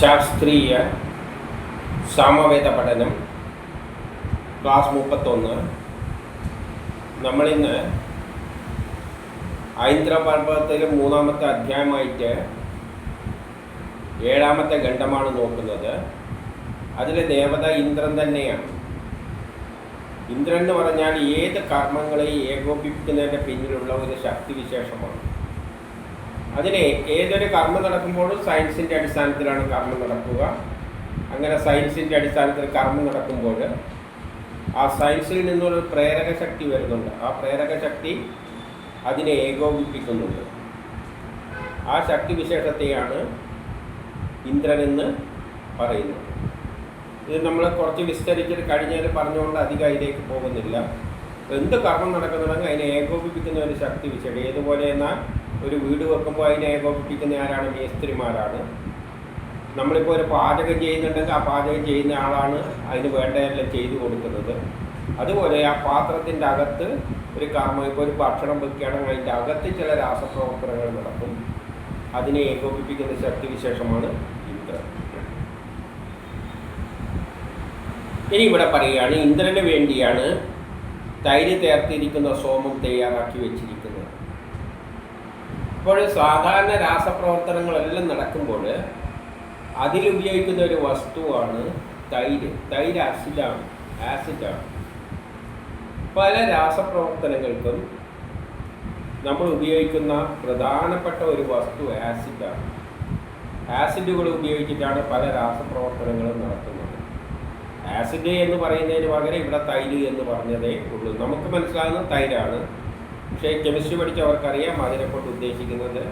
ശാസ്ത്രീയ സാമവേദ പഠനം ക്ലാസ് മുപ്പത്തൊന്ന്. നമ്മളിന്ന് ഐന്ദ്രപർവത്തിലെ മൂന്നാമത്തെ അധ്യായമായിട്ട് ഏഴാമത്തെ ഖണ്ഡമാണ് നോക്കുന്നത്. അതിലെ ദേവത ഇന്ദ്രൻ തന്നെയാണ്. ഇന്ദ്രൻ എന്ന് പറഞ്ഞാൽ ഏത് കർമ്മങ്ങളെയും ഏകോപിപ്പിക്കുന്നതിന്റെ പിന്നിലുള്ള ഒരു ശക്തി വിശേഷമാണ് അതിനെ ഏതൊരു കർമ്മം നടക്കുമ്പോഴും സയൻസിന്റെ അടിസ്ഥാനത്തിലാണ് കർമ്മം നടക്കുക. അങ്ങനെ സയൻസിന്റെ അടിസ്ഥാനത്തിൽ കർമ്മം നടക്കുമ്പോൾ ആ സയൻസിൽ നിന്നൊരു പ്രേരക ശക്തി വരുന്നുണ്ട്. ആ പ്രേരക ശക്തി അതിനെ ഏകോപിപ്പിക്കുന്നുണ്ട്. ആ ശക്തി വിശേഷത്തെയാണ് ഇന്ദ്രനെന്ന് പറയുന്നത്. ഇത് നമ്മൾ കുറച്ച് വിസ്തരിച്ചിട്ട് കഴിഞ്ഞാൽ പറഞ്ഞുകൊണ്ട് അധികം അതിലേക്ക് പോകുന്നില്ല. എന്ത് കർമ്മം നടക്കുന്നുണ്ടെങ്കിൽ അതിനെ ഏകോപിപ്പിക്കുന്ന ഒരു ശക്തി വിശേഷം ഏതുപോലെ എന്നാൽ ഒരു വീട് വെക്കുമ്പോൾ അതിനെ ഏകോപിപ്പിക്കുന്ന ആരാണ്? മേസ്ത്രിമാരാണ്. നമ്മളിപ്പോൾ ഒരു പാചകം ചെയ്യുന്നുണ്ടെങ്കിൽ ആ പാചകം ചെയ്യുന്ന ആളാണ് അതിന് വേണ്ടതെല്ലാം ചെയ്തു കൊടുക്കുന്നത്. അതുപോലെ ആ പാത്രത്തിന്റെ അകത്ത് ഒരു കാമ ഇപ്പോൾ ഒരു ഭക്ഷണം വെക്കുകയാണെങ്കിൽ അതിന്റെ അകത്ത് ചില രാസപ്രവർത്തനങ്ങൾ നടക്കും. അതിനെ ഏകോപിപ്പിക്കുന്ന ശക്തിവിശേഷമാണ് ഇന്ദ്രൻ. ഇനി ഇവിടെ പറയുകയാണ് ഇന്ദ്രന് വേണ്ടിയാണ് തൈര് തേർത്തിരിക്കുന്ന സോമം തയ്യാറാക്കി വെച്ചിരിക്കുന്നത്. ഇപ്പോൾ സാധാരണ രാസപ്രവർത്തനങ്ങളെല്ലാം നടക്കുമ്പോൾ അതിലുപയോഗിക്കുന്ന ഒരു വസ്തുവാണ് തൈര്. തൈര് ആസിഡാണ് ആസിഡാണ്. പല രാസപ്രവർത്തനങ്ങൾക്കും നമ്മൾ ഉപയോഗിക്കുന്ന പ്രധാനപ്പെട്ട ഒരു വസ്തു ആസിഡാണ്. ആസിഡുകൾ ഉപയോഗിച്ചിട്ടാണ് പല രാസപ്രവർത്തനങ്ങളും നടത്തുന്നത്. ആസിഡ് എന്ന് പറയുന്നതിന് പകരം ഇവിടെ തൈര് എന്ന് പറഞ്ഞതേ ഉള്ളൂ. നമുക്ക് മനസ്സിലാകുന്ന തൈരാണ്. പക്ഷേ കെമിസ്ട്രി പഠിച്ചവർക്കറിയാം അതിനെക്കൊണ്ട് ഉദ്ദേശിക്കുന്നത്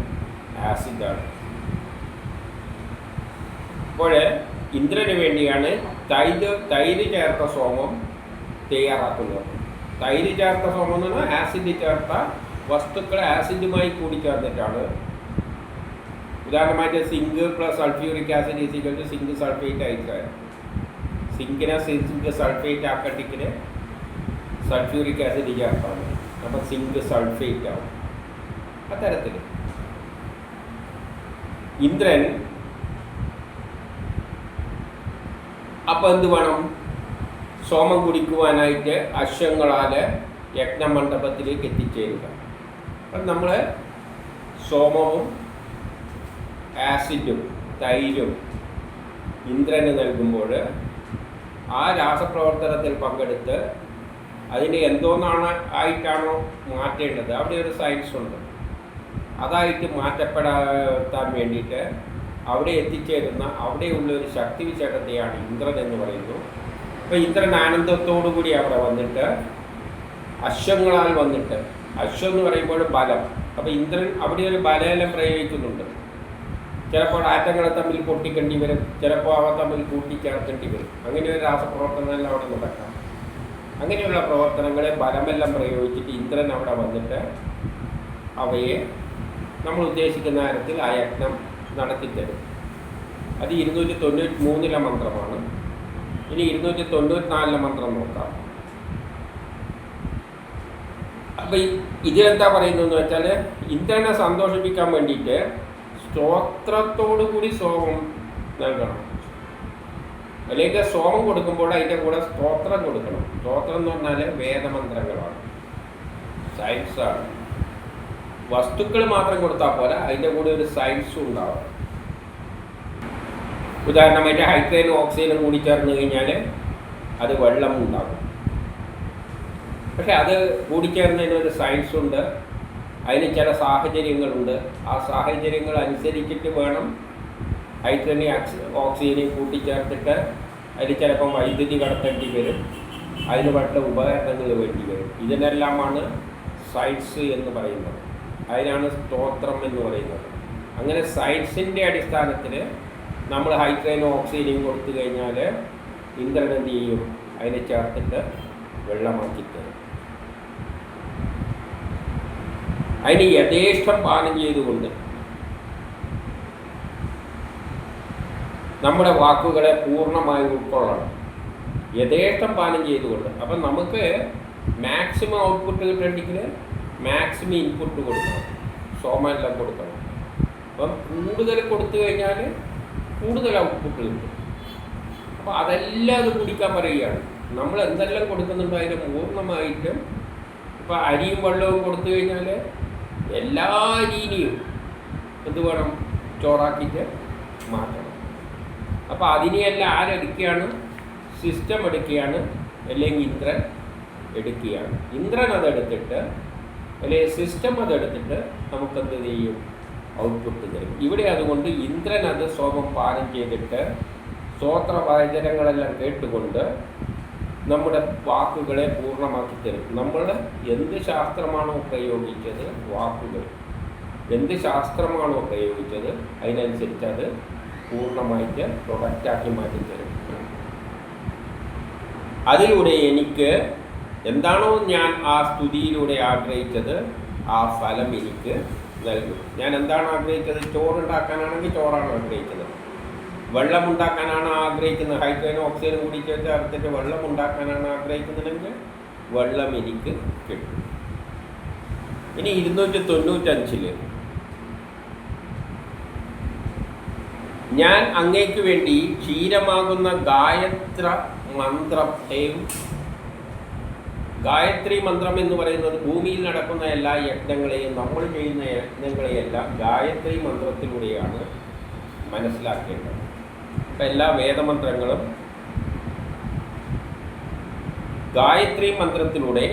ആസിഡാണ്. അപ്പോൾ ഇന്ദ്രന് വേണ്ടിയാണ് തൈര് തൈര് ചേർത്ത സോമം തയ്യാറാക്കുന്നത്. തൈര് ചേർത്ത സോമം എന്ന് പറഞ്ഞാൽ ആസിഡ് ചേർത്ത വസ്തുക്കൾ ആസിഡുമായി കൂടിച്ചേർന്നിട്ടാണ്. ഉദാഹരണമായിട്ട് zinc plus sulphuric acid is equal to zinc sulphate ആയിട്ട് സിങ്കിനെ സിങ്ക് സൾഫേറ്റ് ആക്കട്ടിക്കിന് സൾഫ്യൂറിക് ആസിഡ് ചേർത്താൽ മതി അപ്പം സിങ്ക് സൾഫേറ്റ് ആവും. അത്തരത്തിൽ ഇന്ദ്രൻ അപ്പം എന്ത് വേണം? സോമം കുടിക്കുവാനായിട്ട് അശ്വങ്ങളാൽ യജ്ഞമണ്ഡപത്തിലേക്ക് എത്തിച്ചേരുക. അപ്പം നമ്മൾ സോമവും ആസിഡും തൈരും ഇന്ദ്രന് നൽകുമ്പോൾ ആ രാസപ്രവർത്തനത്തിൽ പങ്കെടുത്ത് അതിന് എന്തോന്നാണ് ആയിട്ടാണോ മാറ്റേണ്ടത്? അവിടെ ഒരു സയൻസ് ഉണ്ട്. അതായിട്ട് മാറ്റപ്പെടാൻ വേണ്ടിയിട്ട് അവിടെ എത്തിച്ചേരുന്ന അവിടെയുള്ള ഒരു ശക്തി വിശേഷത്തെയാണ് ഇന്ദ്രൻ എന്ന് പറയുന്നു അപ്പോൾ ഇന്ദ്രൻ ആനന്ദത്തോടു കൂടി അവിടെ വന്നിട്ട് അശ്വങ്ങളാൽ വന്നിട്ട് അശ്വം എന്ന് പറയുമ്പോൾ ബലം. അപ്പോൾ ഇന്ദ്രൻ അവിടെ ഒരു ബലമെല്ലാം പ്രയോഗിക്കുന്നുണ്ട്. ചിലപ്പോൾ ആറ്റങ്ങളെ തമ്മിൽ പൊട്ടിക്കേണ്ടി വരും ചിലപ്പോൾ അവ തമ്മിൽ കൂട്ടിച്ചേർക്കേണ്ടി വരും. അങ്ങനെ ഒരു രാസപ്രവർത്തനമെല്ലാം അവിടെ നടക്കാം. അങ്ങനെയുള്ള പ്രവർത്തനങ്ങളെ ബലമെല്ലാം പ്രയോഗിച്ചിട്ട് ഇന്ദ്രൻ അവിടെ വന്നിട്ട് അവയെ നമ്മൾ ഉദ്ദേശിക്കുന്ന തരത്തിൽ ആ യജ്ഞം നടത്തിത്തരും. അത് ഇരുന്നൂറ്റി തൊണ്ണൂറ്റി മൂന്നിലെ മന്ത്രമാണ്. ഇനി ഇരുന്നൂറ്റി തൊണ്ണൂറ്റിനാലിലെ മന്ത്രം നോക്കാം. അപ്പം ഇതിലെന്താ പറയുന്നതെന്ന് വെച്ചാൽ ഇന്ദ്രനെ സന്തോഷിപ്പിക്കാൻ വേണ്ടിയിട്ട് സ്തോത്രത്തോടു കൂടി സോമം നൽകണം. അല്ലെങ്കിൽ സോമം കൊടുക്കുമ്പോൾ അതിന്റെ കൂടെ സ്തോത്രം കൊടുക്കണം. സ്തോത്രം എന്ന് പറഞ്ഞാൽ വേദമന്ത്രങ്ങളാണ്. സയൻസാണ് വസ്തുക്കൾ മാത്രം കൊടുത്താൽ പോലെ അതിന്റെ കൂടെ ഒരു സയൻസും ഉണ്ടാവും. ഉദാഹരണമായിട്ട് ഹൈഡ്രജനും ഓക്സിജനും കൂടി ചേർന്ന് കഴിഞ്ഞാൽ അത് വെള്ളം ഉണ്ടാകും. പക്ഷെ അത് കൂടിച്ചേർന്നതിന് ഒരു സയൻസ് ഉണ്ട്. അതിന് ചില സാഹചര്യങ്ങളുണ്ട്. ആ സാഹചര്യങ്ങൾ അനുസരിച്ചിട്ട് വേണം ഹൈഡ്രജനെ ഓക്സിജനെ കൂട്ടിച്ചേർത്തിട്ട് അതിൽ ചിലപ്പം വൈദ്യുതി കടത്തേണ്ടി വരും. അതിന് വേണ്ട ഉപകരണങ്ങൾ വേണ്ടി വരും. ഇതിനെല്ലാമാണ് സൈറ്റ്സ് എന്ന് പറയുന്നത്. അതിനാണ് സ്തോത്രം എന്ന് പറയുന്നത്. അങ്ങനെ സയൻസിന്റെ അടിസ്ഥാനത്തിൽ നമ്മൾ ഹൈഡ്രജനും ഓക്സിജനും കൊടുത്തു കഴിഞ്ഞാൽ ഇന്ദ്രൻ അതിനെ ചേർത്തിട്ട് വെള്ളമാക്കി തരും അതിന് യഥേഷ്ടം പാനം ചെയ്തുകൊണ്ട് നമ്മുടെ വാക്കുകളെ പൂർണമായി ഉൾക്കൊള്ളണം. യഥേഷ്ടം പാലം ചെയ്തുകൊണ്ട്. അപ്പം നമുക്ക് മാക്സിമം ഔട്ട്പുട്ട് കിട്ടണമെങ്കിൽ മാക്സിമം ഇൻപുട്ട് കൊടുക്കണം. സോമെല്ലാം കൊടുക്കണം. അപ്പം കൂടുതൽ കൊടുത്തു കഴിഞ്ഞാൽ കൂടുതൽ ഔട്ട്പുട്ട് കിട്ടും. അപ്പോൾ അതെല്ലാം അത് കുടിക്കാൻ പറയുകയാണ്. നമ്മൾ എന്തെല്ലാം കൊടുക്കുന്നുണ്ടോ അതിന് പൂർണമായിട്ടും ഇപ്പോൾ അരിയും വെള്ളവും കൊടുത്തു കഴിഞ്ഞാൽ എല്ലാ രീതിയും എന്ത് വേണം ചോറാക്കിയിട്ട് മാറ്റണം. അപ്പോൾ അതിനെയെല്ലാം ആരെടുക്കുകയാണ്? സിസ്റ്റം എടുക്കുകയാണ്. അല്ലെങ്കിൽ ഇന്ദ്രൻ എടുക്കുകയാണ്. ഇന്ദ്രൻ അതെടുത്തിട്ട് അല്ലെങ്കിൽ സിസ്റ്റം അതെടുത്തിട്ട് നമുക്കെന്ത് ചെയ്യും? ഔട്ട്പുട്ട് തരും. ഇവിടെ അതുകൊണ്ട് ഇന്ദ്രൻ അത് സോമം പാനം ചെയ്തിട്ട് സ്തോത്ര വാചനങ്ങളെല്ലാം കേട്ടുകൊണ്ട് നമ്മുടെ വാക്കുകളെ പൂർണമാക്കി തരും. നമ്മൾ എന്ത് ശാസ്ത്രമാണോ പ്രയോഗിച്ചത് വാക്കുകൾ. എന്ത് ശാസ്ത്രമാണോ പ്രയോഗിച്ചത് അതിനനുസരിച്ച് അത് പൂർണമായിട്ട് പ്രൊഡക്റ്റാക്കി മാറ്റി തരും അതിലൂടെ എനിക്ക് എന്താണോ ഞാൻ ആ സ്തുതിയിലൂടെ ആഗ്രഹിച്ചത് ആ ഫലം എനിക്ക് നൽകും. ഞാൻ എന്താണ് ആഗ്രഹിച്ചത്? ചോറുണ്ടാക്കാനാണെങ്കിൽ ചോറാണ് ആഗ്രഹിച്ചത്. വെള്ളം ഉണ്ടാക്കാനാണ് ആഗ്രഹിക്കുന്നത്. ഹൈഡ്രജനും ഓക്സിജനും കൂടി ചേർത്തിട്ട് വെള്ളം ഉണ്ടാക്കാനാണ് ആഗ്രഹിക്കുന്നതെങ്കിൽ വെള്ളം എനിക്ക് കിട്ടും. ഇനി ഇരുന്നൂറ്റി തൊണ്ണൂറ്റഞ്ചിൽ ഞാൻ അങ്ങേക്ക് വേണ്ടി ക്ഷീരമാകുന്ന ഗായത്ര മന്ത്രത്തെയും ഗായത്രി മന്ത്രം എന്ന് പറയുന്നത് ഭൂമിയിൽ നടക്കുന്ന എല്ലാ യജ്ഞങ്ങളെയും നമ്മൾ ചെയ്യുന്ന യജ്ഞങ്ങളെയെല്ലാം ഗായത്രി മന്ത്രത്തിലൂടെയാണ് മനസ്സിലാക്കേണ്ടത്. ഇപ്പം എല്ലാ വേദമന്ത്രങ്ങളും ഗായത്രി മന്ത്രത്തിലൂടെ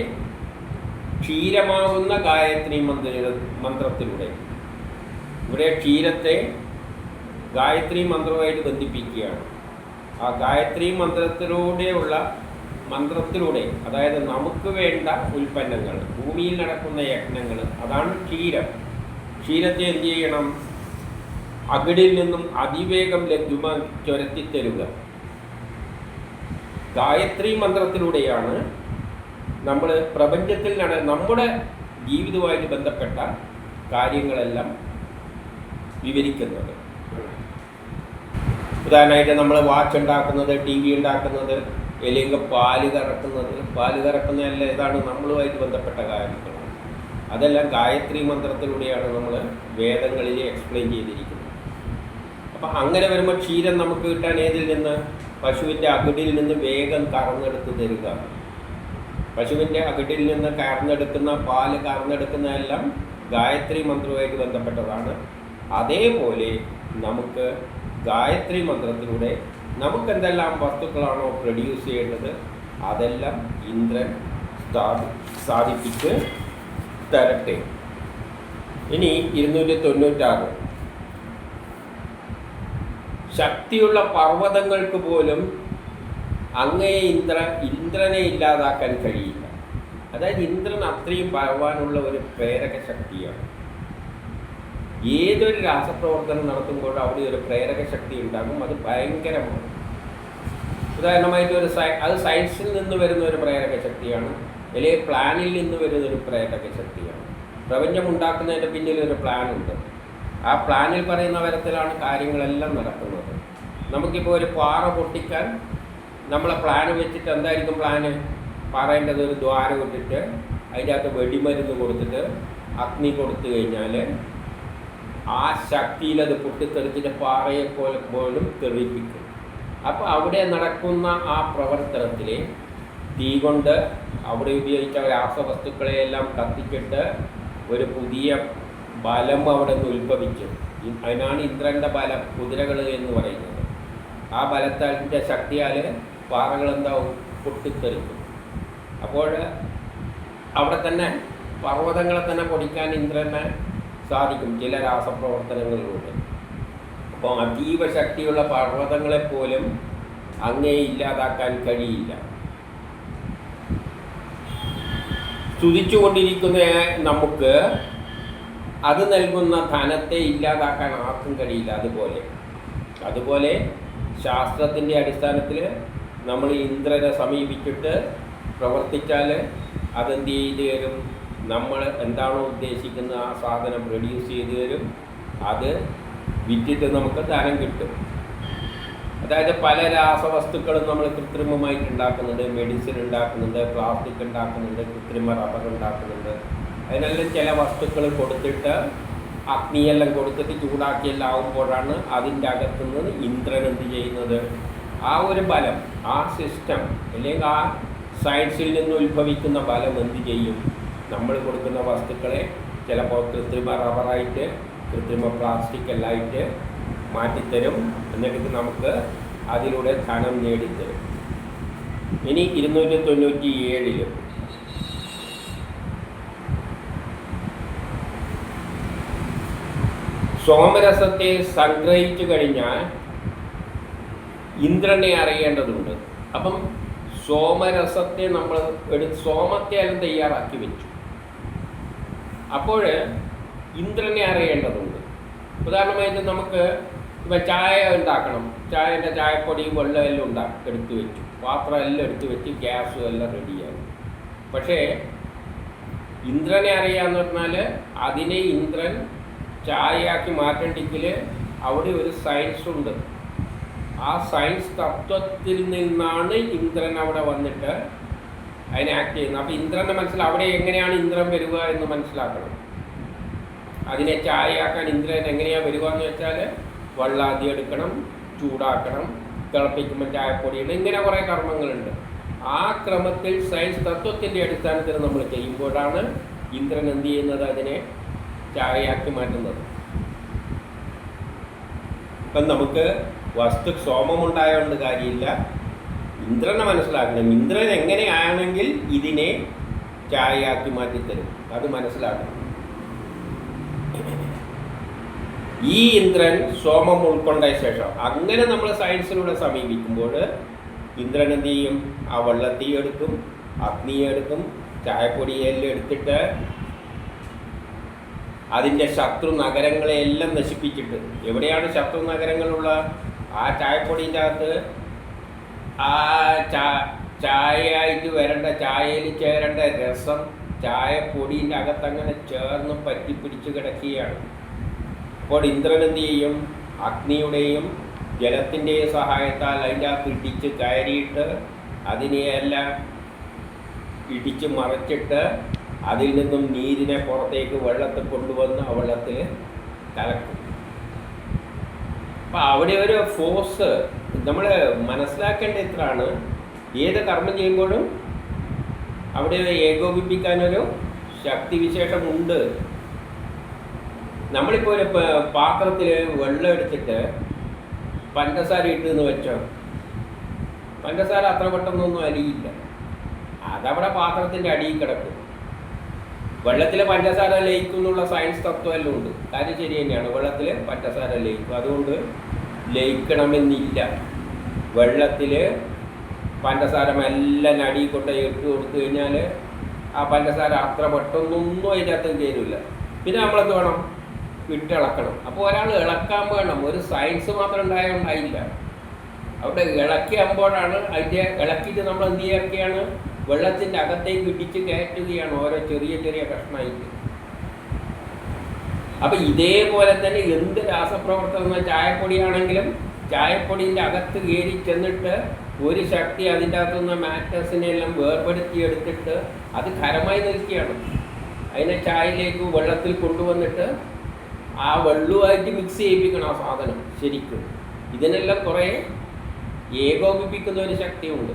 ക്ഷീരമാകുന്ന ഗായത്രി മന്ത്ര മന്ത്രത്തിലൂടെ. ഇവിടെ ക്ഷീരത്തെ ഗായത്രി മന്ത്രവുമായിട്ട് ബന്ധിപ്പിക്കുകയാണ്. ആ ഗായത്രി മന്ത്രത്തിലൂടെയുള്ള മന്ത്രത്തിലൂടെ അതായത് നമുക്ക് വേണ്ട ഉൽപ്പന്നങ്ങൾ ഭൂമിയിൽ നടക്കുന്ന യജ്ഞങ്ങൾ അതാണ് ക്ഷീരം. ക്ഷീരത്തെ എന്ത് ചെയ്യണം? അകിടിൽ നിന്നും അതിവേഗം ലഭ്യമാ ചുരത്തിത്തരുക. ഗായത്രി മന്ത്രത്തിലൂടെയാണ് നമ്മൾ പ്രപഞ്ചത്തിൽ നട നമ്മുടെ ജീവിതവുമായിട്ട് ബന്ധപ്പെട്ട കാര്യങ്ങളെല്ലാം വിവരിക്കുന്നത്. ഉദാഹരണമായിട്ട് നമ്മൾ വാച്ച് ഉണ്ടാക്കുന്നത് ടി വി ഉണ്ടാക്കുന്നത് അല്ലെങ്കിൽ പാൽ കറക്കുന്നത്. പാൽ കറക്കുന്നതല്ല ഇതാണ് നമ്മളുമായിട്ട് ബന്ധപ്പെട്ട കാര്യങ്ങൾ. അതെല്ലാം ഗായത്രി മന്ത്രത്തിലൂടെയാണ് നമ്മൾ വേദങ്ങളിൽ എക്സ്പ്ലെയിൻ ചെയ്തിരിക്കുന്നത്. അപ്പം അങ്ങനെ വരുമ്പോൾ ക്ഷീരം നമുക്ക് കിട്ടാൻ ഏതിൽ നിന്ന്? പശുവിന്റെ അകിടിൽ നിന്ന് വേഗം കറന്നെടുത്ത് തരിക. പശുവിന്റെ അകിടിൽ നിന്ന് കറന്നെടുക്കുന്ന പാൽ കറന്നെടുക്കുന്നതെല്ലാം ഗായത്രി മന്ത്രവുമായിട്ട് ബന്ധപ്പെട്ടതാണ്. അതേപോലെ നമുക്ക് ഗായത്രി മന്ത്രത്തിലൂടെ നമുക്ക് എന്തെല്ലാം വസ്തുക്കളാണോ പ്രൊഡ്യൂസ് ചെയ്യേണ്ടത്? അതെല്ലാം ഇന്ദ്രൻ സാധിപ്പിച്ച് തരട്ടെ. ഇനി ഇരുന്നൂറ്റി തൊണ്ണൂറ്റാറ് ശക്തിയുള്ള പർവതങ്ങൾക്ക് പോലും അങ്ങേ ഇന്ദ്ര ഇന്ദ്രനെ ഇല്ലാതാക്കാൻ കഴിയില്ല. അതായത് ഇന്ദ്രൻ അത്രയും പറവാനുള്ള ഒരു പ്രേരക ശക്തിയാണ്. ഏതൊരു രാസപ്രവർത്തനം നടത്തുമ്പോഴും അവിടെ ഒരു പ്രേരക ശക്തി ഉണ്ടാകും. അത് ഭയങ്കരമാണ്. ഉദാഹരണമായിട്ട് ഒരു സയ അത് സയൻസിൽ നിന്ന് വരുന്ന ഒരു പ്രേരക ശക്തിയാണ്. അല്ലെങ്കിൽ പ്ലാനിൽ നിന്ന് വരുന്ന ഒരു പ്രേരക ശക്തിയാണ്. പ്രപഞ്ചം ഉണ്ടാക്കുന്നതിന്റെ പിന്നിൽ ഒരു പ്ലാൻ ഉണ്ട്. ആ പ്ലാനിൽ പറയുന്ന തരത്തിലാണ് കാര്യങ്ങളെല്ലാം നടക്കുന്നത്. നമുക്കിപ്പോൾ ഒരു പാറ പൊട്ടിക്കാൻ നമ്മളെ പ്ലാൻ വെച്ചിട്ട് എന്തായിരിക്കും പ്ലാന് പറയേണ്ടത് ഒരു ദ്വാരം ഇട്ടിട്ട് അതിന്റെ അകത്ത് വെടിമരുന്ന് കൊടുത്തിട്ട് അഗ്നി കൊടുത്തു കഴിഞ്ഞാൽ ആ ശക്തിയിൽ അത് പൊട്ടിത്തെറിച്ചിട്ട് പാറയെ പോലെ തെറിപ്പിക്കും. അപ്പോൾ അവിടെ നടക്കുന്ന ആ പ്രവർത്തനത്തിൽ തീ കൊണ്ട് അവിടെ ഉപയോഗിച്ച രാസവസ്തുക്കളെയെല്ലാം കത്തിച്ചിട്ട് ഒരു പുതിയ ബലം അവിടെ നിന്ന് ഉത്ഭവിച്ചു ഇ- അതിനാണ് ഇന്ദ്രന്റെ ബലം കുതിരകൾ എന്ന് പറയുന്നത്. ആ ബലത്തിന്റെ ശക്തിയാൽ പാറകൾ എന്താവും? പൊട്ടിത്തെറിക്കും. അപ്പോൾ അവിടെ തന്നെ പർവതങ്ങളെ തന്നെ പൊടിക്കാൻ ഇന്ദ്രനെ സാധിക്കും ചില രാസപ്രവർത്തനങ്ങളിലൂടെ. അപ്പോൾ അതീവ ശക്തിയുള്ള പർവതങ്ങളെപ്പോലും അങ്ങേ ഇല്ലാതാക്കാൻ കഴിയില്ല. സ്തുതിച്ചുകൊണ്ടിരിക്കുന്ന നമുക്ക് അത് നൽകുന്ന ധനത്തെ ഇല്ലാതാക്കാൻ ആർക്കും കഴിയില്ല. അതുപോലെ അതുപോലെ ശാസ്ത്രത്തിന്റെ അടിസ്ഥാനത്തിൽ നമ്മൾ ഇന്ദ്രനെ സമീപിച്ചിട്ട് പ്രവർത്തിച്ചാൽ അതെന്ത് ചെയ്തു തരും നമ്മൾ എന്താണോ ഉദ്ദേശിക്കുന്നത് ആ സാധനം പ്രൊഡ്യൂസ് ചെയ്ത് തരും. അത് വിറ്റിട്ട് നമുക്ക് ധനം കിട്ടും. അതായത് പല രാസവസ്തുക്കളും നമ്മൾ കൃത്രിമമായിട്ട് ഉണ്ടാക്കുന്നുണ്ട്. മെഡിസിൻ ഉണ്ടാക്കുന്നുണ്ട് പ്ലാസ്റ്റിക് ഉണ്ടാക്കുന്നുണ്ട് കൃത്രിമ റബ്ബർ ഉണ്ടാക്കുന്നുണ്ട്. അതിനെല്ലാം ചില വസ്തുക്കൾ കൊടുത്തിട്ട് അഗ്നിയെല്ലാം കൊടുത്തിട്ട് ചൂടാക്കിയെല്ലാം ആവുമ്പോഴാണ് അതിന്റെ അകത്തുനിന്ന് ഇന്ദ്രൻ എന്ത് ചെയ്യുന്നത്? ആ ഒരു ബലം ആ സിസ്റ്റം അല്ലെങ്കിൽ ആ സയൻസിൽ നിന്ന് ഉത്ഭവിക്കുന്ന ബലം എന്ത് ചെയ്യും? നമ്മൾ കൊടുക്കുന്ന വസ്തുക്കളെ ചിലപ്പോൾ കൃത്രിമ റബ്ബറായിട്ട് കൃത്രിമ പ്ലാസ്റ്റിക് എല്ലായിട്ട് മാറ്റിത്തരും. എന്നിട്ട് നമുക്ക് അതിലൂടെ ധനം നേടിത്തരും. ഇനി ഇരുന്നൂറ്റി തൊണ്ണൂറ്റി ഏഴിൽ സോമരസത്തെ സംഗ്രഹിച്ചു കഴിഞ്ഞാൽ ഇന്ദ്രനെ അറിയേണ്ടതുണ്ട്. അപ്പം സോമരസത്തെ നമ്മൾ എടുത്ത് സോമത്തെ എല്ലാം തയ്യാറാക്കി വെച്ചു. അപ്പോൾ ഇന്ദ്രനെ അറിയേണ്ടതുണ്ട്. ഉദാഹരണമായിട്ട് നമുക്ക് ഇപ്പം ചായ ഉണ്ടാക്കണം. ചായന്റെ ചായപ്പൊടി വെള്ളം എല്ലാം ഉണ്ടാക്കി എടുത്തു വെച്ചു. പാത്രം എല്ലാം എടുത്ത് വെച്ച് ഗ്യാസും എല്ലാം റെഡിയായി. പക്ഷേ ഇന്ദ്രനെ അറിയാന്ന് പറഞ്ഞാൽ അതിനെ ഇന്ദ്രൻ ചായയാക്കി മാറ്റണ്ടെങ്കിൽ അവിടെ ഒരു സയൻസ് ഉണ്ട്. ആ സയൻസ് തത്വത്തിൽ നിന്നാണ് ഇന്ദ്രൻ അവിടെ വന്നിട്ട് അതിനെ ആക്ട് ചെയ്യുന്നത് അപ്പോൾ ഇന്ദ്രന്റെ മനസ്സിൽ അവിടെ എങ്ങനെയാണ് ഇന്ദ്രൻ വരിക എന്ന് മനസ്സിലാക്കണം. അതിനെ ചായയാക്കാൻ ഇന്ദ്രൻ എങ്ങനെയാണ് വരിക എന്ന് വെച്ചാൽ വെള്ളാതി എടുക്കണം ചൂടാക്കണം തിളപ്പിക്കുമ്പോൾ ചായപ്പൊടിയുണ്ട് ഇങ്ങനെ കുറേ കർമ്മങ്ങളുണ്ട്. ആ ക്രമത്തിൽ സയൻസ് തത്വത്തിന്റെ അടിസ്ഥാനത്തിൽ നമ്മൾ ചെയ്യുമ്പോഴാണ് ഇന്ദ്രൻ എന്ത് ചെയ്യുന്നത്? അതിനെ ചായയാക്കി മാറ്റുന്നത്. ഇപ്പം നമുക്ക് വസ്തു സോമമുണ്ടായതുകൊണ്ട് കാര്യമില്ല. ഇന്ദ്രനെ മനസ്സിലാക്കണം. ഇന്ദ്രൻ എങ്ങനെയാണെങ്കിൽ ഇതിനെ ചായയാക്കി മാറ്റിത്തരും. അത് മനസ്സിലാക്കണം. ഈ ഇന്ദ്രൻ സോമം ഉൾക്കൊണ്ട ശേഷം അങ്ങനെ നമ്മൾ സയൻസിലൂടെ സമീപിക്കുമ്പോൾ ഇന്ദ്രൻ എന്ത് ചെയ്യും? ആ വെള്ളത്തീ എടുക്കും അഗ്നിയെ എടുക്കും ചായപ്പൊടിയെല്ലാം എടുത്തിട്ട് അതിന്റെ ശത്രു നഗരങ്ങളെയെല്ലാം നശിപ്പിച്ചിട്ട്. എവിടെയാണ് ശത്രു നഗരങ്ങളുള്ള ആ ചായപ്പൊടിന്റെ അകത്ത് ആ ചാ ചായയായിട്ട് വരേണ്ട ചായയിൽ ചേരേണ്ട രസം ചായപ്പൊടിന്റെ അകത്തങ്ങനെ ചേർന്ന് പറ്റിപ്പിടിച്ച് കിടക്കുകയാണ്. അപ്പോൾ ചെയ്യും അഗ്നിയുടെയും ജലത്തിന്റെയും സഹായത്താൽ അതിന്റെ അകത്ത് ഇടിച്ച് കയറിയിട്ട് അതിനെയെല്ലാം ഇടിച്ച് മറച്ചിട്ട് അതിൽ നിന്നും നീരിനെ പുറത്തേക്ക് വെള്ളത്തിൽ കൊണ്ടുവന്ന് ആ വെള്ളത്തിൽ കലക്കും. അപ്പം അവിടെ ഒരു ഫോഴ്സ് നമ്മൾ മനസ്സിലാക്കേണ്ട ഇത്രയാണ് ഏത് കർമ്മം ചെയ്യുമ്പോഴും അവിടെ ഏകോപിപ്പിക്കാനൊരു ശക്തിവിശേഷമുണ്ട്. നമ്മളിപ്പോൾ ഒരു പാത്രത്തിൽ വെള്ളം എടുത്തിട്ട് പഞ്ചസാര ഇട്ടെന്ന് വെച്ചോ. പഞ്ചസാര അത്ര പെട്ടെന്നൊന്നും അലിയില്ല അതവിടെ പാത്രത്തിന്റെ അടിയിൽ കിടക്കും. വെള്ളത്തിൽ പഞ്ചസാര ലയിക്കും എന്നുള്ള സയൻസ് തത്വമെല്ലാം ഉണ്ട്. കാര്യം ശരി തന്നെയാണ്. വെള്ളത്തിൽ പഞ്ചസാര ലയിക്കും. അതുകൊണ്ട് ലയിക്കണമെന്നില്ല. വെള്ളത്തിൽ പഞ്ചസാര മെല്ലെ നടി കൊട്ട ഇട്ട് കൊടുത്തു കഴിഞ്ഞാൽ ആ പഞ്ചസാര അത്ര പെട്ടെന്നൊന്നും അതിന്റെ അകത്ത് ചേരില്ല പിന്നെ നമ്മളെന്ത് വേണം? വിട്ടിളക്കണം. അപ്പോൾ ഒരാൾ ഇളക്കാൻ വേണം. ഒരു സയൻസ് മാത്രം ഉണ്ടായതുകൊണ്ടായില്ല അവിടെ ഇളക്കിയാകുമ്പോഴാണ് അതിന്റെ ഇളക്കിയിട്ട് നമ്മൾ എന്ത് ചെയ്യുകയാണ് വെള്ളത്തിന്റെ അകത്തേക്ക് ഇടിച്ച് കയറ്റുകയാണ് ഓരോ ചെറിയ ചെറിയ കഷ്ണമായിട്ട് അപ്പം ഇതേപോലെ തന്നെ എന്ത് രാസപ്രവർത്തനം ചായപ്പൊടിയാണെങ്കിലും ചായപ്പൊടിന്റെ അകത്ത് കയറി ചെന്നിട്ട് ഒരു ശക്തി അതിന്റെ അകത്തുനിന്ന് മാറ്റേഴ്സിനെ എല്ലാം വേർപെടുത്തി എടുത്തിട്ട് അത് ഖരമായി നിൽക്കുകയാണ്. അതിനെ ചായയിലേക്ക് വെള്ളത്തിൽ കൊണ്ടുവന്നിട്ട് ആ വെള്ളവുമായിട്ട് മിക്സ് ചെയ്യിപ്പിക്കണം ആ സാധനം ശരിക്കും. ഇതിനെല്ലാം കുറേ ഏകോപിപ്പിക്കുന്ന ഒരു ശക്തിയുണ്ട്.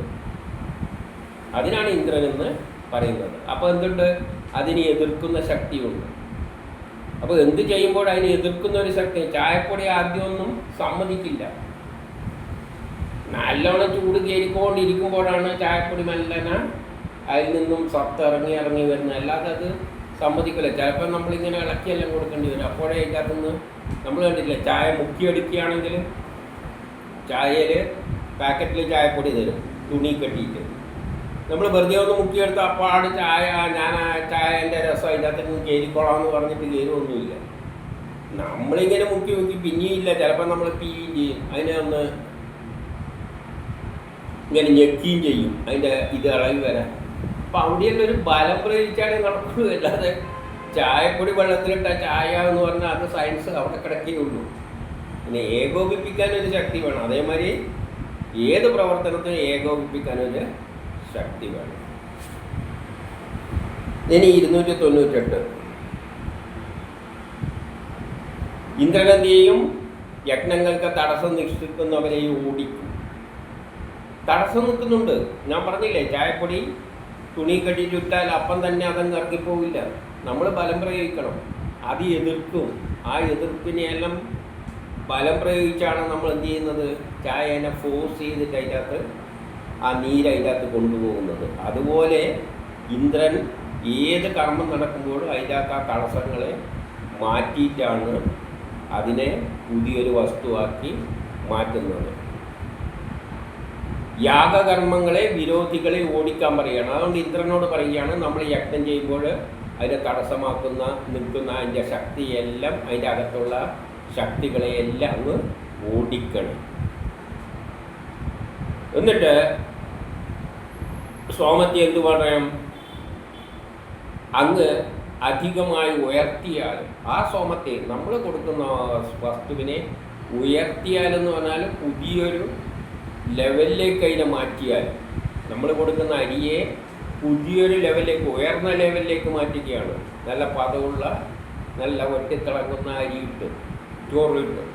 അതിനാണ് ഇന്ദ്രൻ എന്ന് പറയുന്നത്. അപ്പോൾ എന്തുണ്ട്? അതിനെ എതിർക്കുന്ന ശക്തിയുണ്ട്. അപ്പോൾ എന്ത് ചെയ്യുമ്പോൾ അതിനെ എതിർക്കുന്ന ഒരു ശക്തി. ചായപ്പൊടി ആദ്യമൊന്നും സമ്മതിക്കില്ല. നല്ലോണം ചൂട് കയറിക്കൊണ്ടിരിക്കുമ്പോഴാണ് ചായപ്പൊടി മല്ലന അതിൽ നിന്നും സത്ത് ഇറങ്ങി ഇറങ്ങി വരുന്നത്. അല്ലാതെ അത് സമ്മതിക്കില്ല. ചിലപ്പോൾ നമ്മളിങ്ങനെ ഇളക്കിയെല്ലാം കൊടുക്കേണ്ടി വരും. അപ്പോഴേ അതിന്റെ നമ്മൾ കണ്ടിട്ടില്ല? ചായ മുക്കിയെടുക്കുകയാണെങ്കിൽ ചായയിൽ പാക്കറ്റിൽ ചായപ്പൊടി തരും. തുണി കെട്ടിയിട്ട്. നമ്മൾ വെറുതെ ഒന്ന് മുക്കിയെടുത്ത് അപ്പാട് ചായ ഞാൻ ചായ എന്റെ രസം അതിന്റെ അകത്ത് നിന്ന് കയറിക്കോളാം എന്ന് പറഞ്ഞിട്ട് കയറുമൊന്നുമില്ല നമ്മളിങ്ങനെ മുക്കി മുക്കി പിന്നെയില്ല ചിലപ്പോൾ നമ്മൾ പിയും ചെയ്യും. അതിനെ ഒന്ന് ഇങ്ങനെ ഞെക്കുകയും ചെയ്യും. അതിന്റെ ഇത് ഇളകി വരാൻ. അപ്പം അവിടെയുള്ള ഒരു ബലം പ്രയോഗിച്ചാലേ നടക്കുള്ളൂ അല്ലാതെ ചായപ്പൊടി വെള്ളത്തിലിട്ട ചായ എന്ന് പറഞ്ഞാൽ അത് സയൻസ് അവിടെ ഉള്ളൂ. പിന്നെ ഏകോപിപ്പിക്കാൻ ഒരു ശക്തി വേണം. അതേമാതിരി ഏത് പ്രവർത്തനത്തിനും ഏകോപിപ്പിക്കാൻ ഒരു ശക്തി വേണം ഇനി ഇരുന്നൂറ്റി തൊണ്ണൂറ്റെട്ട് ഇന്ദ്രഗന്ധിയെയും യജ്ഞങ്ങൾക്ക് തടസ്സം നിഷ്ഠിക്കുന്നവരെയും ഓടിക്കും. തടസ്സം നിൽക്കുന്നുണ്ട്. ഞാൻ പറഞ്ഞില്ലേ ചായപ്പൊടി തുണി കെട്ടി ചുറ്റാൽ അപ്പം തന്നെ അതങ്ങ് ഇറങ്ങിപ്പോവില്ല. നമ്മൾ ബലം പ്രയോഗിക്കണം. അത് എതിർക്കും. ആ എതിർപ്പിനെയെല്ലാം ബലം പ്രയോഗിച്ചാണ് നമ്മൾ എന്ത് ചെയ്യുന്നത്? ചായനെ ഫോഴ്സ് ചെയ്തിട്ട് അതിന്റെ ആ നീര് അതിനകത്ത് കൊണ്ടുപോകുന്നത്. അതുപോലെ ഇന്ദ്രൻ ഏത് കർമ്മം നടക്കുമ്പോഴും അതിന്റെ അകത്ത് ആ തടസ്സങ്ങളെ മാറ്റിയിട്ടാണ് അതിനെ പുതിയൊരു വസ്തുവാക്കി മാറ്റുന്നത്. യാഗകർമ്മങ്ങളെ വിരോധികളെ ഓടിക്കാൻ പറയുകയാണ്. അതുകൊണ്ട് ഇന്ദ്രനോട് പറയുകയാണ് നമ്മൾ യജ്ഞം ചെയ്യുമ്പോൾ അതിനെ തടസ്സമാക്കുന്ന നിൽക്കുന്ന അതിന്റെ ശക്തിയെല്ലാം അതിന്റെ അകത്തുള്ള ശക്തികളെയെല്ലാം അങ്ങ് ഓടിക്കണം. എന്നിട്ട് സോമത്തെ എന്തു പറയാം? അങ്ങ് അധികമായി ഉയർത്തിയാൽ ആ സോമത്തെ നമ്മൾ കൊടുക്കുന്ന വസ്തുവിനെ ഉയർത്തിയാലെന്ന് പറഞ്ഞാൽ പുതിയൊരു ലെവലിലേക്ക് അതിനെ മാറ്റിയാൽ നമ്മൾ കൊടുക്കുന്ന അരിയെ പുതിയൊരു ലെവലിലേക്ക് ഉയർന്ന ലെവലിലേക്ക് മാറ്റുകയാണ്. നല്ല പദമുള്ള നല്ല ഒറ്റത്തിളങ്ങുന്ന അരി കിട്ടും ചോറ് കിട്ടും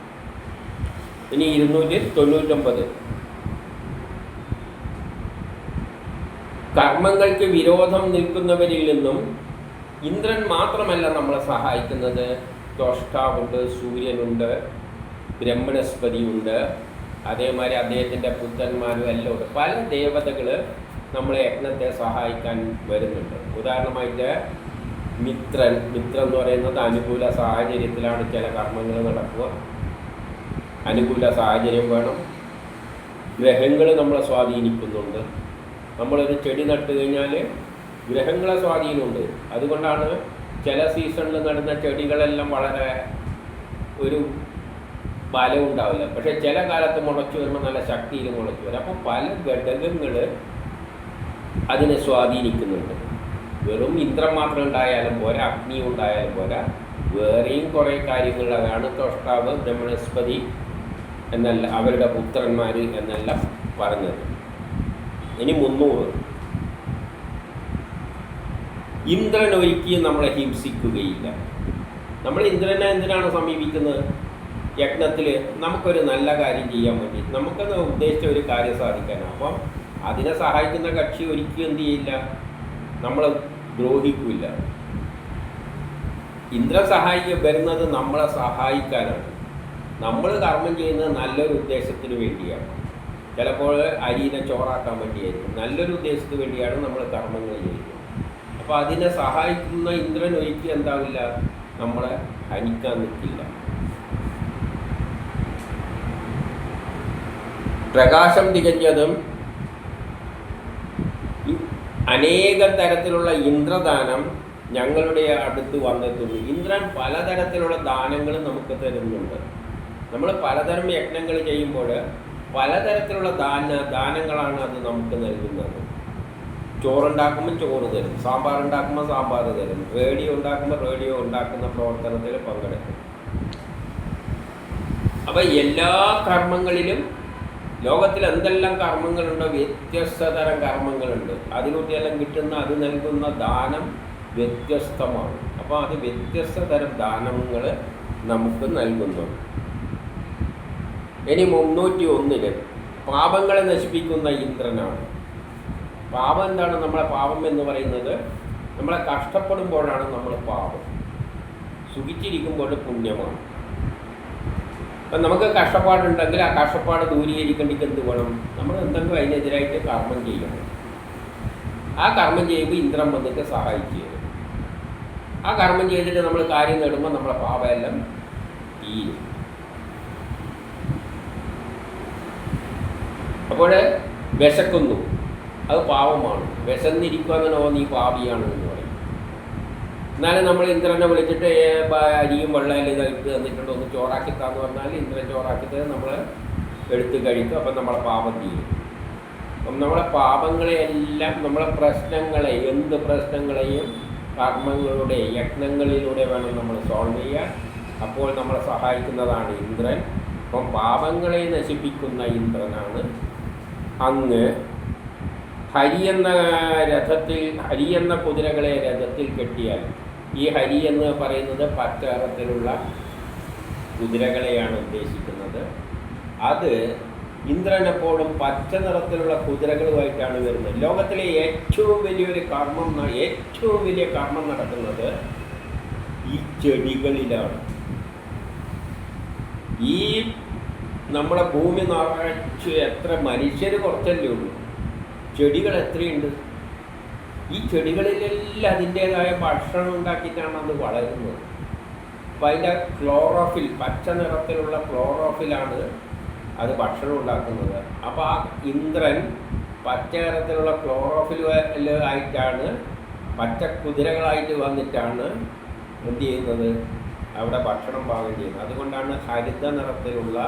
ഇനി ഇരുന്നൂറ്റി തൊണ്ണൂറ്റൊമ്പത്. കർമ്മങ്ങൾക്ക് വിരോധം നിൽക്കുന്നവരിൽ നിന്നും ഇന്ദ്രൻ മാത്രമല്ല നമ്മളെ സഹായിക്കുന്നത്. ത്വഷ്ടാവുണ്ട് സൂര്യനുണ്ട് ബ്രഹ്മണസ്പതിയുണ്ട്. അതേമാതിരി അദ്ദേഹത്തിന്റെ പുത്രന്മാരും എല്ലാം ഉണ്ട്. പല ദേവതകൾ നമ്മളെ യജ്ഞത്തെ സഹായിക്കാൻ വരുന്നുണ്ട്. ഉദാഹരണമായിട്ട് മിത്രൻ. മിത്രം എന്ന് പറയുന്നത് അനുകൂല സാഹചര്യത്തിലാണ് ചില കർമ്മങ്ങൾ നടക്കുക. അനുകൂല സാഹചര്യം വേണം. ഗ്രഹങ്ങൾ നമ്മളെ സ്വാധീനിക്കുന്നുണ്ട്. നമ്മളൊരു ചെടി നട്ട് കഴിഞ്ഞാൽ ഗ്രഹങ്ങളെ സ്വാധീനമുണ്ട്. അതുകൊണ്ടാണ് ചില സീസണിൽ നടുന്ന ചെടികളെല്ലാം വളരെ ഒരു ബലവും ഉണ്ടാവില്ല. പക്ഷേ ചില കാലത്ത് മുളച്ചു വരുമ്പോൾ നല്ല ശക്തിയിൽ മുളച്ചു വരും. അപ്പോൾ പല ഘടകങ്ങൾ അതിനെ സ്വാധീനിക്കുന്നുണ്ട്. വെറും ഇന്ദ്രം മാത്രം ഉണ്ടായാലും പോരാ അഗ്നി ഉണ്ടായാലും പോരാ വേറെയും കുറേ കാര്യങ്ങൾ അതാണ് തൊഷ്ടാവ് ബ്രഹ്മണസ്പതി എന്നല്ല അവരുടെ പുത്രന്മാർ എന്നെല്ലാം പറഞ്ഞത്. ഇനി മുന്നൂറ്. ഇന്ദ്രൻ ഒരിക്കലും നമ്മളെ ഹിംസിക്കുകയില്ല. നമ്മൾ ഇന്ദ്രനെ എന്തിനാണ് സമീപിക്കുന്നത്? യജ്ഞത്തിൽ നമുക്കൊരു നല്ല കാര്യം ചെയ്യാൻ വേണ്ടി. നമുക്കത് ഉദ്ദേശിച്ച ഒരു കാര്യം സാധിക്കാനാണ് അപ്പം അതിനെ സഹായിക്കുന്ന കക്ഷി ഒരിക്കലും എന്ത് ചെയ്യില്ല? നമ്മളെ ദ്രോഹിക്കില്ല. ഇന്ദ്രൻ സഹായിക്ക വരുന്നത് നമ്മളെ സഹായിക്കാനാണ്. നമ്മൾ കർമ്മം ചെയ്യുന്നത് നല്ലൊരു ഉദ്ദേശത്തിന് വേണ്ടിയാണ്. ചിലപ്പോൾ അരിയിനെ ചോറാക്കാൻ വേണ്ടിയായിരിക്കും. നല്ലൊരു ഉദ്ദേശത്തിന് വേണ്ടിയാണ് നമ്മൾ കർമ്മങ്ങൾ ചെയ്യുന്നത്. അപ്പോൾ അതിനെ സഹായിക്കുന്ന ഇന്ദ്രൻ ഒരിക്കലും എന്താവില്ല? നമ്മളെ ഹനിക്കാൻ നിൽക്കില്ല. പ്രകാശം തികഞ്ഞതും അനേക തരത്തിലുള്ള ഇന്ദ്രദാനം ഞങ്ങളുടെ അടുത്ത് വന്നെത്തുന്നു. ഇന്ദ്രൻ പലതരത്തിലുള്ള ദാനങ്ങൾ നമുക്ക് തരുന്നുണ്ട്. നമ്മൾ പലതരം യജ്ഞങ്ങൾ ചെയ്യുമ്പോൾ പലതരത്തിലുള്ള ദാന ദാനങ്ങളാണ് അത് നമുക്ക് നൽകുന്നത്. ചോറുണ്ടാക്കുമ്പോൾ ചോറ് തരും സാമ്പാർ ഉണ്ടാക്കുമ്പോൾ സാമ്പാർ തരും റേഡിയോ ഉണ്ടാക്കുമ്പോൾ റേഡിയോ ഉണ്ടാക്കുന്ന പ്രവർത്തനത്തിൽ പങ്കെടുക്കും. അപ്പം എല്ലാ കർമ്മങ്ങളിലും ലോകത്തിൽ എന്തെല്ലാം കർമ്മങ്ങളുണ്ടോ വ്യത്യസ്ത തരം കർമ്മങ്ങളുണ്ട്. അതിലൂടെയെല്ലാം കിട്ടുന്ന അത് നൽകുന്ന ദാനം വ്യത്യസ്തമാണ്. അപ്പോൾ അത് വ്യത്യസ്ത തരം ദാനങ്ങൾ നമുക്ക് നൽകുന്നുണ്ട് ഇനി മുന്നൂറ്റി ഒന്നിൽ പാപങ്ങളെ നശിപ്പിക്കുന്ന ഇന്ദ്രനാണ്. പാപം എന്താണ്? നമ്മളെ പാപം എന്ന് പറയുന്നത് നമ്മളെ കഷ്ടപ്പെടുമ്പോഴാണ് നമ്മൾ പാപം. സുഖിച്ചിരിക്കുമ്പോൾ പുണ്യമാണ്. അപ്പം നമുക്ക് കഷ്ടപ്പാടുണ്ടെങ്കിൽ ആ കഷ്ടപ്പാട് ദൂരീകരിക്കേണ്ടി എന്ത് വേണം? നമ്മൾ എന്തെങ്കിലും അതിനെതിരായിട്ട് കർമ്മം ചെയ്യണം. ആ കർമ്മം ചെയ്യുമ്പോൾ ഇന്ദ്രൻ വന്നിട്ട് സഹായിച്ചു ആ കർമ്മം ചെയ്തിട്ട് നമ്മൾ കാര്യം നേടുമ്പോൾ നമ്മളെ പാപമെല്ലാം തീരും. അപ്പോൾ വിശക്കുന്നു. അത് പാവമാണ് വിശന്നിരിക്കുക എന്നോ നീ പാവിയാണ് എന്ന് പറയും. എന്നാലും നമ്മൾ ഇന്ദ്രനെ വിളിച്ചിട്ട് അരിയും വെള്ളയിൽ ഇതായിട്ട് തന്നിട്ടുണ്ട് ഒന്ന് ചോറാക്കി താന്ന് പറഞ്ഞാൽ ഇന്ദ്രൻ ചോറാക്കി നമ്മൾ എടുത്ത് കഴിക്കും അപ്പം നമ്മളെ പാപം തീരും. അപ്പം നമ്മളെ പാപങ്ങളെയെല്ലാം നമ്മളെ പ്രശ്നങ്ങളെ എന്ത് പ്രശ്നങ്ങളെയും കർമ്മങ്ങളുടെ യജ്ഞങ്ങളിലൂടെ വേണം നമ്മൾ സോൾവ് ചെയ്യാൻ. അപ്പോൾ നമ്മളെ സഹായിക്കുന്നതാണ് ഇന്ദ്രൻ. അപ്പം പാപങ്ങളെ നശിപ്പിക്കുന്ന ഇന്ദ്രനാണ് അങ്ങ് ഹരി എന്ന രഥത്തിൽ ഹരി എന്ന കുതിരകളെ രഥത്തിൽ കെട്ടിയാൽ ഈ ഹരി എന്ന് പറയുന്നത് പച്ചറത്തിലുള്ള കുതിരകളെയാണ് ഉദ്ദേശിക്കുന്നത്. അത് ഇന്ദ്രനെപ്പോഴും പച്ച നിറത്തിലുള്ള കുതിരകളുമായിട്ടാണ് വരുന്നത്. ലോകത്തിലെ ഏറ്റവും വലിയൊരു കർമ്മം ഏറ്റവും വലിയ കർമ്മം നടക്കുന്നത് ഈ ചെടികളിലാണ്. ഈ നമ്മുടെ ഭൂമി നിറച്ച് എത്ര മനുഷ്യർ കുറച്ചല്ലേ ഉള്ളൂ. ചെടികൾ എത്രയുണ്ട്? ഈ ചെടികളിലെല്ലാം അതിന്റേതായ ഭക്ഷണം ഉണ്ടാക്കിയിട്ടാണ് അത് വളരുന്നത്. അപ്പം അതിന്റെ ക്ലോറോഫിൽ പച്ച നിറത്തിലുള്ള ക്ലോറോഫിലാണ് അത് ഭക്ഷണം ഉണ്ടാക്കുന്നത്. അപ്പോൾ ആ ഇന്ദ്രൻ പച്ച നിറത്തിലുള്ള ക്ലോറോഫിൽ ആയിട്ടാണ് പച്ച കുതിരകളായിട്ട് വന്നിട്ടാണ് എന്ത് ചെയ്യുന്നത്? അവിടെ ഭക്ഷണം പാകം ചെയ്യുന്നത്. അതുകൊണ്ടാണ് ഹരിത നിറത്തിലുള്ള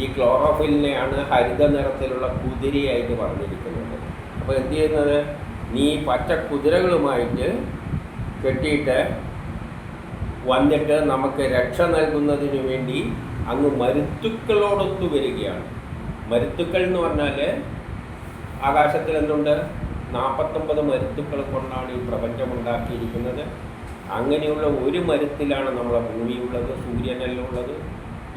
ഈ ക്ലോറോഫിലിനെയാണ് ഹരിത നിറത്തിലുള്ള കുതിരയായിട്ട് പറഞ്ഞിരിക്കുന്നത്. അപ്പോൾ എന്ത് ചെയ്യുന്നത്? നീ പച്ച കുതിരകളുമായിട്ട് കെട്ടിയിട്ട് വന്നിട്ട് നമുക്ക് രക്ഷ നൽകുന്നതിന് വേണ്ടി അങ്ങ് മരുത്തുക്കളോടൊത്തു വരികയാണ്. മരുത്തുക്കൾ എന്ന് പറഞ്ഞാൽ ആകാശത്തിൽ എന്തുണ്ട്? നാൽപ്പത്തൊമ്പത് മരുത്തുക്കൾ കൊണ്ടാണ് ഈ പ്രപഞ്ചം ഉണ്ടാക്കിയിരിക്കുന്നത് അങ്ങനെയുള്ള ഒരു മരുത്തിലാണ് നമ്മളെ ഭൂമിയുള്ളത് സൂര്യനെല്ലാം ഉള്ളത്.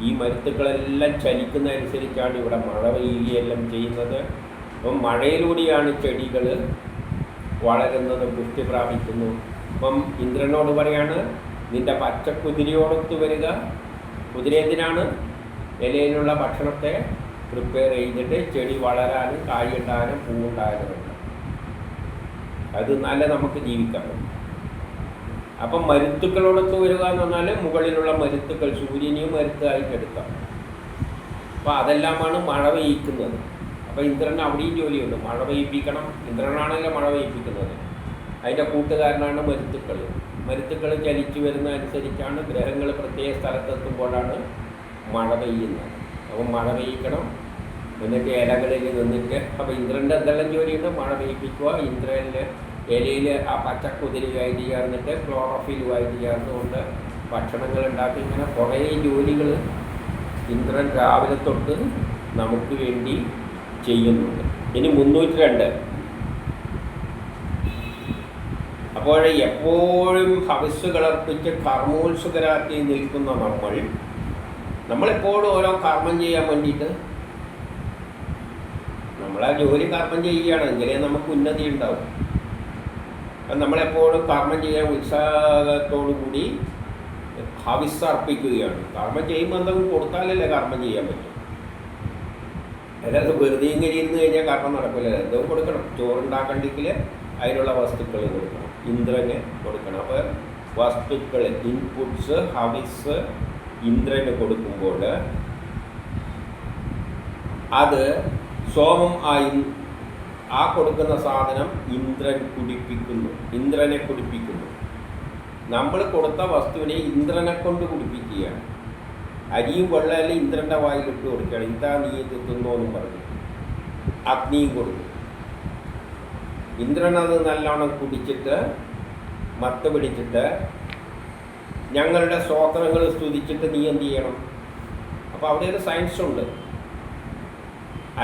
ഈ മരുത്തുക്കളെല്ലാം ചലിക്കുന്നതനുസരിച്ചാണ് ഇവിടെ മഴ പെയ്യുകയെല്ലാം ചെയ്യുന്നത്. അപ്പം മഴയിലൂടെയാണ് ചെടികൾ വളരുന്നത് പുഷ്ടി പ്രാപിക്കുന്നു. അപ്പം ഇന്ദ്രനോട് പറയാണ് നിന്റെ പച്ച കുതിരയോടൊത്ത് വരിക. കുതിര ഇലയിലുള്ള ഭക്ഷണത്തെ പ്രിപ്പയർ ചെയ്തിട്ട് ചെടി വളരാനും കായുണ്ടാകാനും പൂവുണ്ടാകാനും ഉണ്ട് അത് നല്ല നമുക്ക് ജീവിക്കാൻ പറ്റും അപ്പം മരുത്തുക്കളോടൊത്ത് വരിക എന്ന് പറഞ്ഞാൽ മുകളിലുള്ള മരുത്തുക്കൾ സൂര്യനെയും മരുത്തായിട്ട് എടുക്കാം അപ്പം അതെല്ലാമാണ് മഴ പെയ്യിക്കുന്നത്. അപ്പം ഇന്ദ്രൻ അവിടെയും ജോലിയുണ്ട്. മഴ പെയ്യിപ്പിക്കണം. ഇന്ദ്രനാണല്ലോ മഴ പെയ്യിപ്പിക്കുന്നത്. അതിന്റെ കൂട്ടുകാരനാണ് മരുത്തുക്കൾ. മരുത്തുക്കൾ ചലിച്ചു വരുന്ന അനുസരിച്ചാണ് ഗ്രഹങ്ങൾ പ്രത്യേക സ്ഥലത്തെത്തുമ്പോഴാണ് മഴ പെയ്യുന്നത്. അപ്പം മഴ പെയ്യിക്കണം. എന്നിട്ട് ഇലകളിൽ നിന്നിട്ട് അപ്പോൾ ഇന്ദ്രന്റെ എന്തെല്ലാം ജോലിയുണ്ട്? മഴ പെയ്യിപ്പിക്കുക ഇന്ദ്രനിൽ ഇലയിൽ ആ പച്ചക്കുതിരയുമായിട്ട് ചേർന്നിട്ട് ക്ലോറോഫിലുമായിട്ട് ചേർന്നുകൊണ്ട് ഭക്ഷണങ്ങൾ ഉണ്ടാക്കി. ഇങ്ങനെ കുറേ ജോലികൾ ഇന്ദ്രൻ രാവിലെ തൊട്ട് നമുക്ക് വേണ്ടി ചെയ്യുന്നുണ്ട്. ഇനി മുന്നൂറ്റി രണ്ട്. അപ്പോൾ എപ്പോഴും ഹവിസ് കിളർപ്പിച്ച് കർമ്മോത്സുകരാക്കി നിൽക്കുന്ന നമ്മൾ നമ്മളെപ്പോഴും ഓരോ കർമ്മം ചെയ്യാൻ വേണ്ടിയിട്ട് നമ്മളാ ജോലി കർമ്മം ചെയ്യുകയാണ്. എങ്കിലേ നമുക്ക് ഉന്നതി ഉണ്ടാവും. നമ്മളെപ്പോഴും കർമ്മം ചെയ്യാൻ ഉത്സാഹത്തോടു കൂടി ഹവിസ് അർപ്പിക്കുകയാണ് കർമ്മം ചെയ്യുമ്പോൾ എന്തെങ്കിലും കൊടുത്താലല്ലേ കർമ്മം ചെയ്യാൻ പറ്റും. അല്ലാതെ വെറുതെ ഇങ്ങനെ കഴിഞ്ഞാൽ കർമ്മം നടക്കില്ല എന്തെങ്കിലും കൊടുക്കണം. ചോറുണ്ടാക്കണ്ടെങ്കിൽ അതിനുള്ള വസ്തുക്കൾ കൊടുക്കണം. ഇന്ദ്രന് കൊടുക്കണം. അപ്പോൾ വസ്തുക്കൾ ഇൻപുട്സ് ഹവിസ് ഇന്ദ്രന് കൊടുക്കുമ്പോൾ അത് സോമം ആ ഇൻ- ആ കൊടുക്കുന്ന സാധനം ഇന്ദ്രൻ കുടിപ്പിക്കുന്നു. ഇന്ദ്രനെ കുടിപ്പിക്കുന്നു. നമ്മൾ കൊടുത്ത വസ്തുവിനെ ഇന്ദ്രനെ കൊണ്ട് കുടിപ്പിക്കുകയാണ്. അരിയും വെള്ളമല്ല ഇന്ദ്രന്റെ വായിലിട്ട് കൊടുക്കുകയാണ്. ഇതാ നീ ഇത് എന്ന് പറഞ്ഞു. അഗ്നിയും കൊടുക്കും ഇന്ദ്രൻ അത് നല്ലോണം കുടിച്ചിട്ട് മത്ത് പിടിച്ചിട്ട് ഞങ്ങളുടെ സ്വോത്രങ്ങൾ സ്തുതിച്ചിട്ട് നീ എന്ത് ചെയ്യണം? അപ്പോൾ അവിടെ ഒരു സയൻസ് ഉണ്ട്.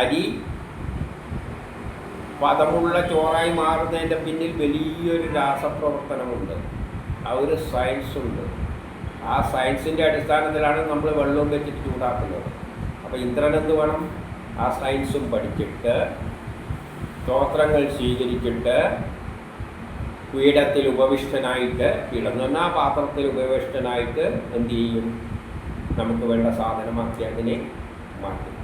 അരി പദമുള്ള ചോറായി മാറുന്നതിന്റെ പിന്നിൽ വലിയൊരു രാസപ്രവർത്തനമുണ്ട്. ആ ഒരു സയൻസ് ഉണ്ട്. ആ സയൻസിന്റെ അടിസ്ഥാനത്തിലാണ് നമ്മൾ വെള്ളവും വെച്ചിട്ട് ചൂടാക്കുന്നത്. അപ്പോൾ ഇന്ദ്രൻ എന്ത് വേണം? ആ സയൻസും പഠിച്ചിട്ട് സ്തോത്രങ്ങൾ സ്വീകരിച്ചിട്ട് പീഠത്തിൽ ഉപവിഷ്ടനായിട്ട് പീഠം ആ പാത്രത്തിൽ ഉപവിഷ്ടനായിട്ട് എന്ത് ചെയ്യും? നമുക്ക് വേണ്ട സാധനമാക്കി അതിനെ മാറ്റും.